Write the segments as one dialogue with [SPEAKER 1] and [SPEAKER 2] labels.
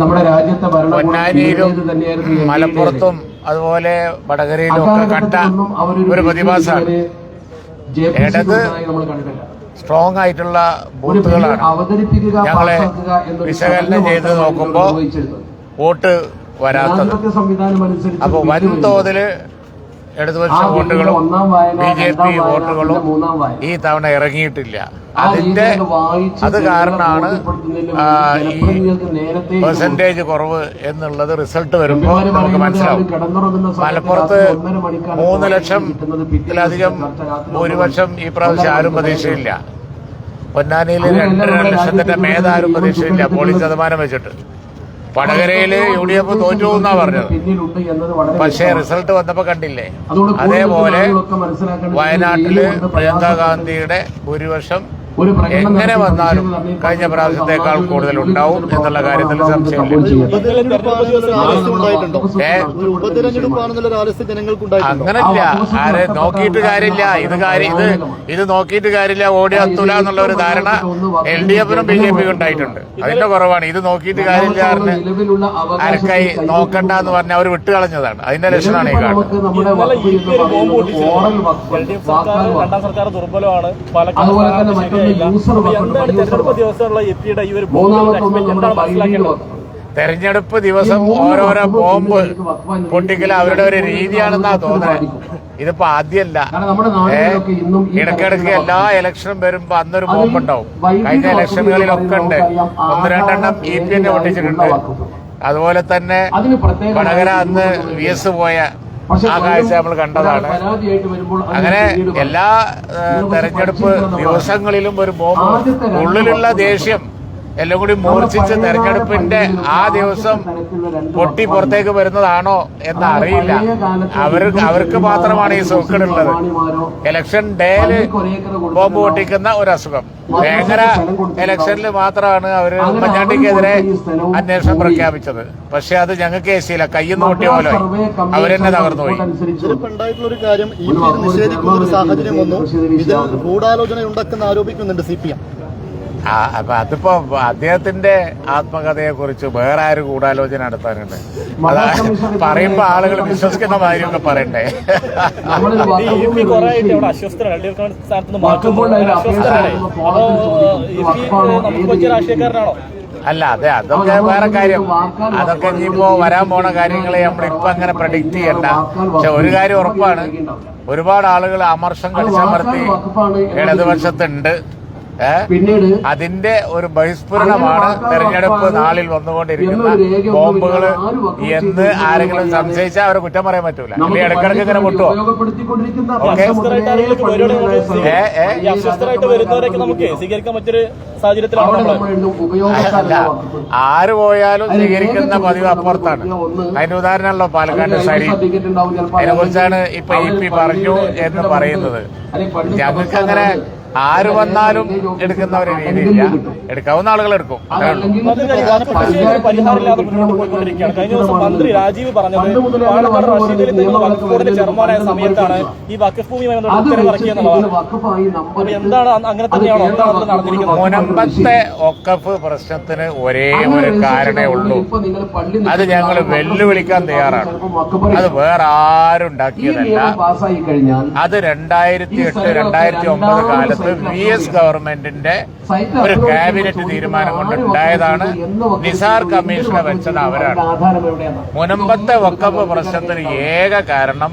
[SPEAKER 1] നമ്മുടെ രാജ്യത്തെ ഭരണകൂടം
[SPEAKER 2] മലപ്പുറത്തും അതുപോലെ വടകരയിലും ഒക്കെ കണ്ട ഒരു പ്രതിഭാസമാണ്. ഇടത് സ്ട്രോങ് ആയിട്ടുള്ള ബൂത്തുകളാണ്. ഞങ്ങളെ വിശകലനം ചെയ്ത്
[SPEAKER 1] മാത്രമാണ്
[SPEAKER 2] നോക്കുമ്പോ വോട്ട് വരാത്തത്. അപ്പോൾ വൻതോതിൽ ഇടതുപക്ഷ വോട്ടുകളും ബി ജെ പി വോട്ടുകളും. ഈ തവണ ഇറങ്ങിയിട്ടില്ല. അതിന്റെ അത് കാരണമാണ് ഈ പെർസെന്റേജ് കുറവ് എന്നുള്ളത് റിസൾട്ട് വരുമ്പോൾ നമുക്ക് മനസ്സിലാവും. മലപ്പുറത്ത് മൂന്ന് ലക്ഷം
[SPEAKER 1] ഇതിലധികം
[SPEAKER 2] ഭൂരിപക്ഷം ഈ പ്രാവശ്യം ആരും പ്രതീക്ഷയില്ല. പൊന്നാനിയിൽ രണ്ടര ലക്ഷത്തിന്റെ
[SPEAKER 1] മേധ
[SPEAKER 2] മേധാരും പ്രതീക്ഷയില്ല. പോളിംഗ് ശതമാനം വെച്ചിട്ട്. വടകരയിൽ യു ഡി എഫ് തോറ്റു എന്നാ പറഞ്ഞത്. പക്ഷേ റിസൾട്ട് വന്നപ്പോ കണ്ടില്ലേ? അതേപോലെ
[SPEAKER 1] വയനാട്ടിൽ
[SPEAKER 2] പ്രിയങ്കാ ഗാന്ധിയുടെ ഭൂരിപക്ഷം എങ്ങനെ വന്നാലും കഴിഞ്ഞ പ്രാവശ്യത്തേക്കാൾ കൂടുതൽ ഉണ്ടാവും എന്നുള്ള കാര്യത്തിൽ സംശയമില്ല. അങ്ങനല്ല. ആരെ നോക്കിയിട്ട് കാര്യമില്ല. ഇത് കാര്യം ഇത് ഇത് നോക്കിയിട്ട് കാര്യമില്ല. ഓടി എത്തൂല എന്നുള്ള ഒരു ധാരണ എൽ ഡി എഫിനും ബി ജെ പിക്കും ഉണ്ടായിട്ടുണ്ട്. അതിന്റെ കുറവാണ്. ഇത് നോക്കിയിട്ട് കാര്യമില്ല പറഞ്ഞ് അരക്കായി നോക്കണ്ട എന്ന് പറഞ്ഞ അവർ വിട്ടുകളഞ്ഞതാണ്. അതിന്റെ ലക്ഷണമാണ് ഈ കാണുന്നത്.
[SPEAKER 3] സർക്കാർ ദുർബലമാണ്. തെരഞ്ഞെടുപ്പ് ദിവസമുള്ള ഈ ഒരു എന്താണ് മനസ്സിലാക്കേണ്ടത്.
[SPEAKER 2] തെരഞ്ഞെടുപ്പ് ദിവസം ഓരോരോ ബോംബ് പൊട്ടിക്കൽ അവരുടെ ഒരു രീതിയാണെന്നാ തോന്നുന്നത് ഇതിപ്പോ ആദ്യമല്ല ഇടക്കിടക്ക് എല്ലാ ഇലക്ഷനും വരുമ്പോ അന്നൊരു ബോംബ് ഉണ്ടാവും കഴിഞ്ഞ ഇലക്ഷനുകളിലൊക്കെ ഉണ്ട്. ഒന്ന് രണ്ടെണ്ണം ഇ പി എന്നെ പൊട്ടിച്ചിട്ടുണ്ട് അതുപോലെ തന്നെ വടകര അന്ന് വി എസ് പോയ ആ കാഴ്ച നമ്മൾ കണ്ടതാണ്. അങ്ങനെ എല്ലാ തെരഞ്ഞെടുപ്പ് ദിവസങ്ങളിലും ഒരു ബോംബ് ഉള്ളിലുള്ള ദേഷ്യം എല്ലാം കൂടി മൂർച്ഛിച്ച് തെരഞ്ഞെടുപ്പിന്റെ ആ ദിവസം പൊട്ടി പുറത്തേക്ക് വരുന്നതാണോ എന്ന് അറിയില്ല അവർക്ക് അവർക്ക് മാത്രമാണ് ഈ സുഖങ്ങളുള്ളത് ഇലക്ഷൻ ഡേയിൽ ബോംബ് പൊട്ടിക്കുന്ന ഒരു അസുഖം ഭയങ്കര ഇലക്ഷനിൽ മാത്രമാണ് അവർ ഉമ്മൻചാണ്ടിക്കെതിരെ അന്വേഷണം പ്രഖ്യാപിച്ചത്. പക്ഷെ അത് ഞങ്ങൾക്ക് ഏശിയില്ല കയ്യിന്ന് പൊട്ടിയ പോലെ അവരെന്നെ തകർന്നുപോയി
[SPEAKER 4] ഒരു കാര്യം ഈ നിഷേധിക്കുന്ന ഒരു സാഹചര്യം വന്നു. ഇതിൽ ഗൂഢാലോചന ഉണ്ടെന്ന് ആരോപിക്കുന്നുണ്ട് സി പി എം.
[SPEAKER 2] അപ്പൊ അതിപ്പോ അദ്ദേഹത്തിന്റെ ആത്മകഥയെ കുറിച്ച് വേറെ ആര് ഗൂഢാലോചന നടത്താനുണ്ട്? പറയുമ്പോ ആളുകൾ വിശ്വസിക്കുന്ന കാര്യമൊക്കെ പറയണ്ടേ?
[SPEAKER 3] രാഷ്ട്രീയക്കാരനാണോ?
[SPEAKER 2] അല്ല അതെ അതൊക്കെ വേറെ കാര്യം. അതൊക്കെ ഇനിയിപ്പോ വരാൻ പോണ കാര്യങ്ങളെ നമ്മളിപ്പോ അങ്ങനെ പ്രഡിക്റ്റ് ചെയ്യണ്ട. പക്ഷെ ഒരു കാര്യം ഉറപ്പാണ്. ഒരുപാട് ആളുകൾ അമർഷം കടിച്ചമർത്തി ഇടതുപക്ഷത്തുണ്ട്.
[SPEAKER 1] പിന്നീട്
[SPEAKER 2] അതിന്റെ ഒരു ബഹിസ്ഫുരണമാണ് തെരഞ്ഞെടുപ്പ് നാളിൽ വന്നുകൊണ്ടിരിക്കുന്ന ബോംബുകൾ എന്ന് ആരെങ്കിലും സംശയിച്ചാൽ അവരെ കുറ്റം പറയാൻ പറ്റൂല. അല്ലെങ്കിൽ ഇടക്കിടക്ക് ഇങ്ങനെ മുട്ടോ
[SPEAKER 1] ഉപയോഗപ്പെടുത്തിക്കൊണ്ടിരിക്കുന്ന
[SPEAKER 2] ഓക്കേ.
[SPEAKER 3] അസ്വസ്ഥരായിട്ട് ആരെങ്കിലും പരിപാടി നമുക്ക്
[SPEAKER 2] ഏ, ഏ.
[SPEAKER 3] ഈ അസ്വസ്ഥരായിട്ട് വരുന്നവരൊക്കെ നമുക്ക് സ്വീകരിക്കാൻ പറ്റിയൊരു സാഹചര്യത്തിലാണ്
[SPEAKER 1] അവിടെ
[SPEAKER 3] നമ്മൾ.
[SPEAKER 1] നമ്മൾ എഴുതും
[SPEAKER 2] അല്ല ആര് പോയാലും സ്വീകരിക്കുന്ന പതിവ് അപ്പുറത്താണ്. അതിന്റെ ഉദാഹരണമല്ലോ പാലക്കാട് സരി അതിനെ കുറിച്ചാണ് ഇപ്പൊ ഇ പി പറഞ്ഞു എന്ന് പറയുന്നത്. ഞങ്ങൾക്ക് അങ്ങനെ ആര് വന്നാലും എടുക്കുന്ന ഒരു രീതിയില്ല എടുക്കാവുന്ന ആളുകൾ എടുക്കും.
[SPEAKER 3] കഴിഞ്ഞ ദിവസം മന്ത്രി രാജീവ് പറഞ്ഞത് പാലക്കാട് റഷീദിൽ നിങ്ങൾ വഖഫ് ബോർഡിന്റെ ചെയർമാനായ സമയത്താണ് ഈ വഖഫ് ഭൂമിയുമായി ബന്ധപ്പെട്ട് ഉത്തരവ് ഇറക്കിയെന്നുള്ളതാണ്. അപ്പൊ എന്താണ് അങ്ങനെ തന്നെയാണോ എന്താണ് അതിൽ നടന്നിരിക്കുന്നത്?
[SPEAKER 2] മുനമ്പത്തെ ഒക്കഫ് പ്രശ്നത്തിന് ഒരേ ഒരു കാരണേ ഉള്ളൂ. അത് ഞങ്ങൾ വെല്ലുവിളിക്കാൻ തയ്യാറാണ്. അത് വേറെ ആരും ഉണ്ടാക്കിയതല്ല അത് രണ്ടായിരത്തി എട്ട് രണ്ടായിരത്തി ഒമ്പത് കാലത്ത് വി എസ് ഗവൺമെന്റിന്റെ ഒരു ക്യാബിനറ്റ് തീരുമാനം കൊണ്ടുണ്ടായതാണ് നിസാർ കമ്മീഷനെ വെച്ചത് അവരാണ്. മുനമ്പത്തെ വക്കപ്പ് പ്രശ്നത്തിന് ഏക കാരണം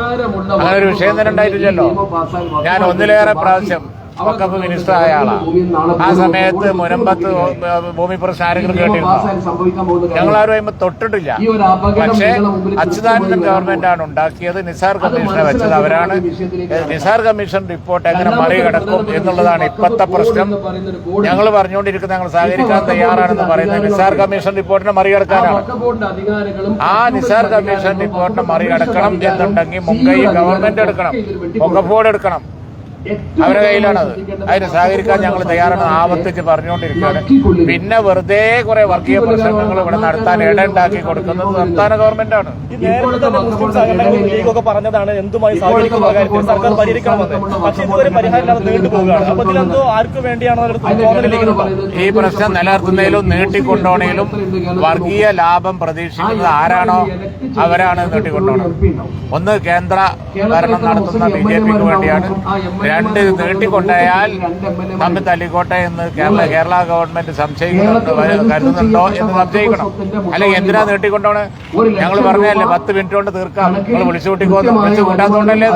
[SPEAKER 2] അങ്ങനെ ഒരു വിഷയം തന്നെ ഉണ്ടായിട്ടില്ലല്ലോ. ഞാൻ ഒന്നിലേറെ പ്രാവശ്യം വക്കഫ് മിനിസ്റ്റർ ആയ ആളാണ് ആ സമയത്ത് മുനമ്പത്ത് ഭൂമി ആരെങ്കിലും കേട്ടിരുന്നോ?
[SPEAKER 1] ആരും പോകുന്ന
[SPEAKER 2] അതിന് തൊട്ടിട്ടില്ല. പക്ഷേ അച്യുതാനന്ദൻ
[SPEAKER 1] കൊണ്ടുവരിക.
[SPEAKER 2] ഗവൺമെന്റ് ആണ് ഉണ്ടാക്കിയത്. നിസാർ കമ്മീഷനെ വെച്ചത് അവരാണ്. നിസാർ കമ്മീഷൻ റിപ്പോർട്ട് എങ്ങനെ മറികടക്കും എന്നുള്ളതാണ് ഇപ്പോഴത്തെ പ്രശ്നം. ഞങ്ങൾ പറഞ്ഞുകൊണ്ടിരിക്കുന്ന ഞങ്ങൾ സഹകരിക്കാൻ തയ്യാറാണെന്ന് പറയുന്നത് നിസാർ കമ്മീഷൻ റിപ്പോർട്ടിനെ മറികടക്കാനാണ്. ആ നിസാർ കമ്മീഷൻ റിപ്പോർട്ടിനെ മറികടക്കണം എന്നുണ്ടെങ്കിൽ മുംബൈ ഗവൺമെന്റ് എടുക്കണം. ബോർഡ് എടുക്കണം. അവരുടെ കയ്യിലാണത് അതിന് സഹകരിക്കാൻ ഞങ്ങൾ തയ്യാറാണ് ആവർത്തിച്ച് പറഞ്ഞുകൊണ്ടിരിക്കുകയാണ്. പിന്നെ വെറുതെ കുറെ വർഗീയ പ്രശ്നങ്ങൾ ഇവിടെ നടത്താൻ ഇടണ്ടാക്കി കൊടുക്കുന്നത് സംസ്ഥാന ഗവൺമെന്റാണ്.
[SPEAKER 3] ആണ് മുസ്ലിം ലീഗൊക്കെ പറഞ്ഞതാണ് എന്തുമായി സഹകരിക്കുന്ന കാര്യത്തിൽ സർക്കാർ പരിഹരിക്കണമെന്ന്. പക്ഷെ ഇതുവരെ പരിഹാരമില്ലാതെ നീണ്ടു പോവുകയാണ് അപ്പൊ ഇതിലെന്തോ ആർക്കു വേണ്ടിയാണെന്നൊരു തോന്നൽ ലീഗിനുണ്ടോ
[SPEAKER 2] ഈ പ്രശ്നം നിലനിർത്തുന്നതിലും നീട്ടിക്കൊണ്ടോണേലും വർഗീയ ലാഭം പ്രതീക്ഷിക്കുന്നത് ആരാണോ അവരാണ് നീട്ടിക്കൊണ്ടോണത്. ഒന്ന് കേന്ദ്ര ഭരണം നടത്തുന്ന ബി ജെ പിക്ക് വേണ്ടിയാണ് രണ്ട് നീട്ടിക്കൊണ്ടായാൽ തമ്മിൽ തല്ലിക്കോട്ടെ എന്ന് കേരള കേരള ഗവൺമെന്റ് സംശയിക്കുന്നുണ്ട്. കരുതുന്നുണ്ടോ എന്ന് സംശയിക്കണം. അല്ലെങ്കിൽ എന്തിനാ നീട്ടിക്കൊണ്ടോണ്? ഞങ്ങൾ പറഞ്ഞല്ലേ പത്ത് മിനിറ്റ് കൊണ്ട് തീർക്കാം. നിങ്ങൾ വിളിച്ചു കൂട്ടിക്കോന്ന് വിളിച്ചു കൊണ്ടുപോകണേ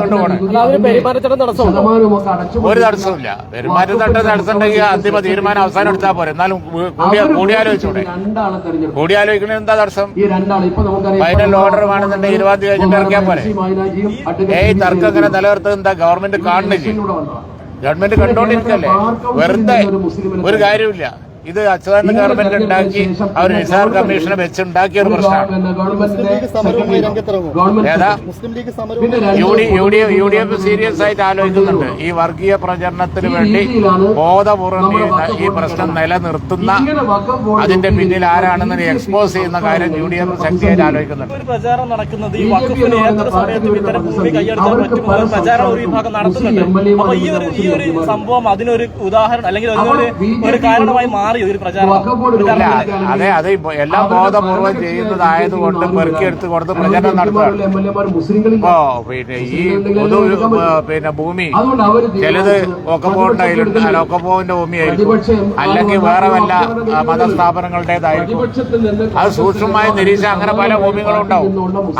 [SPEAKER 2] ഒരു തടസ്സമില്ല പെരുമാറ്റം തട്ട തടസ്സമുണ്ടെങ്കിൽ അന്തിമ തീരുമാനം അവസാനം എടുത്താൽ പോരെ. എന്നാലും കൂടിയ കൂടിയാലോചിച്ചൂടെ കൂടിയാലോചിക്കണ എന്താ തടസ്സം? ഫൈനൽ ഓർഡർ വേണമെന്നുണ്ടെങ്കിൽ ഇരുപത് കഴിഞ്ഞിട്ട് ഇറക്കിയാൽ പോരെ. ഏയ് തർക്കം ഇങ്ങനെ നിലനിർത്തുന്നത് എന്താ ഗവൺമെന്റ് കാണുന്നില്ല? ഗവൺമെന്റ് കണ്ടോണ്ടിരിക്കല്ലേ? വെറുതെ ഒരു കാര്യമില്ല ഇത് അച്യുതാനന്ദ ഗവൺമെന്റ് ഉണ്ടാക്കി അവർ നിസാർ കമ്മീഷനെ വെച്ച് ഉണ്ടാക്കിയ ഒരു പ്രശ്നമാണ്. ഏതാ? യു ഡി എഫ് സീരിയസ് ആയിട്ട് ആലോചിക്കുന്നുണ്ട്. ഈ വർഗീയ പ്രചരണത്തിന് വേണ്ടി ബോധപൂർവം ഈ ഈ പ്രശ്നം നിലനിർത്തുന്ന അതിന്റെ പിന്നിൽ ആരാണെന്ന് എക്സ്പോസ് ചെയ്യുന്ന കാര്യം യു ഡി എഫ് ശക്തിയായിട്ട് ആലോചിക്കുന്നുണ്ട്.
[SPEAKER 3] ഒരു പ്രചാരണം നടക്കുന്നത് ഈ വകുപ്പിന് ഏതൊരു സമയത്തും ഇത്തരം ഭൂമി കൈയെടുക്കാൻ പറ്റുമെന്ന ഒരു പ്രചാരണം ഒരു വിഭാഗം നടത്തുന്നുണ്ട്. അപ്പൊ ഈ ഒരു ഈ ഒരു സംഭവം അതിനൊരു ഉദാഹരണം അല്ലെങ്കിൽ അതിനൊരു ഒരു കാരണമായി മാറി ഒരു പ്രചാരണം.
[SPEAKER 1] ബോർഡ്
[SPEAKER 3] ഒരു കാരണത്തിന്
[SPEAKER 2] അതെ അത് എല്ലാം ബോധപൂർവം ചെയ്യുന്നതായതുകൊണ്ട് പെറുക്കിയെടുത്ത് കൊടുത്ത് പ്രചരണം നടത്തുകയാണ് ഇപ്പോ പിന്നെ ഈ പൊതു പിന്നെ ഭൂമി. ചിലത് ഒക്കപ്പോന്റെ അല്ല ഒക്കപ്പോവിന്റെ ഭൂമിയായിരിക്കും അല്ലെങ്കിൽ വേറെ വല്ല ആ, മതസ്ഥാപനങ്ങളുടേതായിരിക്കും. അത് സൂക്ഷ്മമായ നിരീക്ഷ അങ്ങനെ പല ഭൂമികളും ഉണ്ടാവും.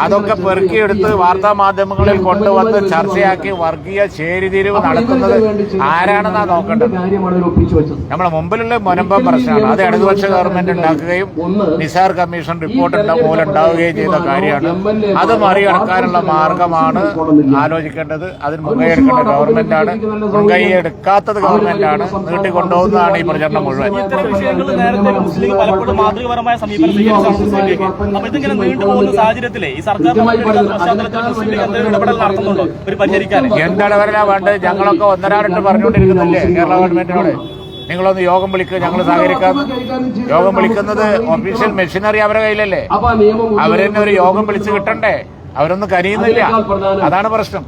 [SPEAKER 2] അതൊക്കെ പെറുക്കിയെടുത്ത് വാർത്താ മാധ്യമങ്ങളിൽ കൊണ്ടുവന്ന് ചർച്ചയാക്കി വർഗീയ ചേരിതിരിവ് നടത്തുന്നത് ആരാണെന്നാ നോക്കേണ്ടത്? നമ്മളെ മുമ്പിലുള്ള മുനമ്പം പ്രശ്നമാണ് അത് ഇടതുപക്ഷ ഗവൺമെന്റ് ഉണ്ടാക്കുകയും നിസാർ കമ്മീഷൻ റിപ്പോർട്ട് മൂലം ഉണ്ടാവുകയും ചെയ്ത കാര്യമാണ്. അത് മറികടക്കാനുള്ള മാർഗമാണ് ആലോചിക്കേണ്ടത്. അതിന് മുൻകൈയെടുക്കേണ്ട ഗവൺമെന്റാണ് മുൻകൈ എടുക്കാത്തത് ഗവൺമെന്റാണ് നീട്ടിക്കൊണ്ടുപോകുന്നതാണ് ഈ പ്രചരണം മുഴുവൻ.
[SPEAKER 3] ഇത്തരം വിഷയങ്ങളിൽ നേരത്തെ മുസ്ലിം പലപ്പോഴും മാതൃകപരമായ സമീപനം സ്വീകരിച്ചാണ് മുസ്ലിം ലീഗ് അപ്പൊ ഇതിങ്ങനെ നീണ്ടുപോകുന്ന സാഹചര്യത്തിലെ ഈ സർക്കാർ
[SPEAKER 2] എന്താണ് വരാ വേണ്ടത്? ഞങ്ങളൊക്കെ ഒന്നരാറിട്ട് പറഞ്ഞുകൊണ്ടിരിക്കുന്നില്ലേ? കേരള ഗവൺമെന്റിനോട് നിങ്ങളൊന്ന് യോഗം വിളിക്കുക ഞങ്ങൾ സഹകരിക്കാം. യോഗം വിളിക്കുന്നത് ഒഫീഷ്യൽ മെഷീനറി അവരുടെ കയ്യിലല്ലേ? അവരെന്നെ ഒരു യോഗം വിളിച്ച് കിട്ടണ്ടേ? അവരൊന്നും കനിയുന്നില്ല അതാണ് പ്രശ്നം.